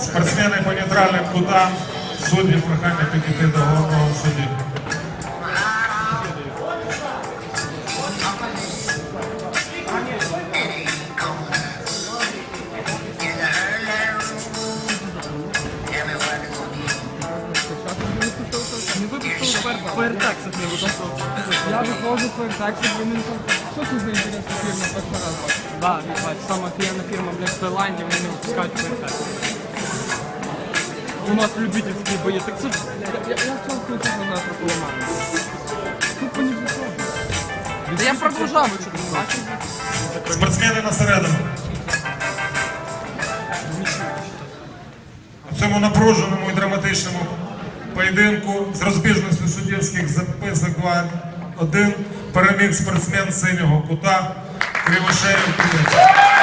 Спортсмени по нейтральним кутам. Судді прохання підійти до головного судді. Випустили фаєртексик не випустили. Я фаєртексик, вони не кажуть, що це за інтересна фірма перший раз. Да, бачу, сама офігенна фірма, блядь, в Таїланді, вони не випускають фаєртексик. У нас любительські бої, так це я, вчора включив на завтра поламаю. Тупо не виходить. Та я продовжав, ви що не бачите? Спортсмени на середину. У цьому напруженому і драматичному поєдинку з розбіжністю суддівських записок 2-1 переміг спортсмен синього кута Кривошеєв Київ.